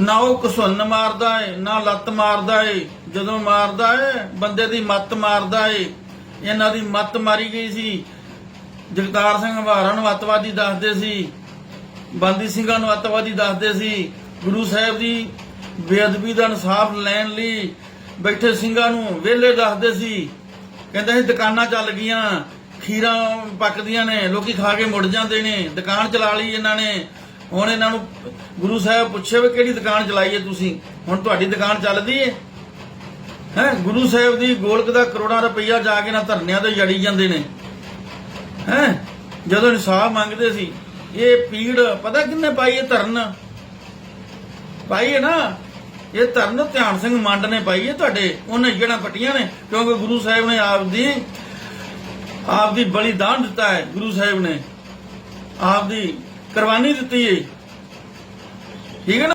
ਨਾ ਉਹ ਕਸੁੰਨ ਮਾਰਦਾ ਏ, ਨਾ ਲੱਤ ਮਾਰਦਾ ਏ। ਜਦੋਂ ਮਾਰਦਾ ਏ, ਬੰਦੇ ਦੀ ਮੱਤ ਮਾਰਦਾ ਏ। ਇਹਨਾਂ ਦੀ ਮੱਤ ਮਾਰੀ ਗਈ ਸੀ। ਜਗਤਾਰ ਸਿੰਘ ਹਵਾਰਾ ਨੂੰ ਅੱਤਵਾਦੀ ਦੱਸਦੇ ਸੀ। ਬੰਦੀ ਸਿੰਘਾਂ ਨੂੰ ਅੱਤਵਾਦੀ ਦੱਸਦੇ ਸੀ। ਗੁਰੂ ਸਾਹਿਬ ਦੀ ਬੇਅਦਬੀ ਦਾ ਇਨਸਾਫ ਲੈਣ ਲਈ ਬੈਠੇ ਸਿੰਘਾਂ ਨੂੰ ਵਿਹਲੇ ਦੱਸਦੇ ਸੀ। ਕਹਿੰਦੇ ਸੀ ਦੁਕਾਨਾਂ ਚੱਲ ਗਈਆਂ। ਖੀਰਾਂ ਪੱਕਦੀਆਂ ਨੇ, ਲੋਕੀ ਖਾ ਕੇ ਮੁੜ ਜਾਂਦੇ ਨੇ। ਦੁਕਾਨ ਚਲਾ ਲਈ ਇਹਨਾਂ ਨੇ। ਹੁਣ ਇਹਨਾਂ ਨੂੰ ਗੁਰੂ ਸਾਹਿਬ ਪੁੱਛੇ ਵੀ ਕਿਹੜੀ ਦੁਕਾਨ ਚਲਾਈਏ ਤੁਸੀਂ? ਹੁਣ ਤੁਹਾਡੀ ਦੁਕਾਨ ਚੱਲਦੀ ਏ? ਹੈ? ਗੁਰੂ ਸਾਹਿਬ ਦੀ ਗੋਲਕ ਦਾ ਕਰੋੜਾਂ ਰੁਪਈਆ ਜਾ ਕੇ ਨਾ ਧਰਨਿਆਂ ਤੇ ਜੜੀ ਜਾਂਦੇ ਨੇ। ਹੈ? ਜਦੋਂ ਇਨਸਾਫ ਮੰਗਦੇ ਸੀ, ਇਹ ਪੀੜ ਪਤਾ ਕਿੰਨੇ ਪਾਈ ਇਹ ਧਰਨ? ਪਾਈ ਹੈ ਨਾ? ਇਹ ਧਰਨ ਧਿਆਨ ਸਿੰਘ ਮੰਡ ਨੇ ਪਾਈ ਹੈ ਤੁਹਾਡੇ। ਉਹਨੇ ਜਿਹੜਾ ਪੱਟੀਆਂ ਨੇ, ਕਿਉਂਕਿ ਗੁਰੂ ਸਾਹਿਬ ਨੇ ਆਪ ਦੀ ਆਪ ਦੀ ਬਲੀਦਾਨ ਦਿੱਤਾ ਹੈ ਗੁਰੂ ਸਾਹਿਬ ਨੇ। ਆਪ ਦੀ ਕੁਰਬਾਨੀ ਦਿੱਤੀ ਹੈ ਠੀਕ ਹੈ ਨਾ?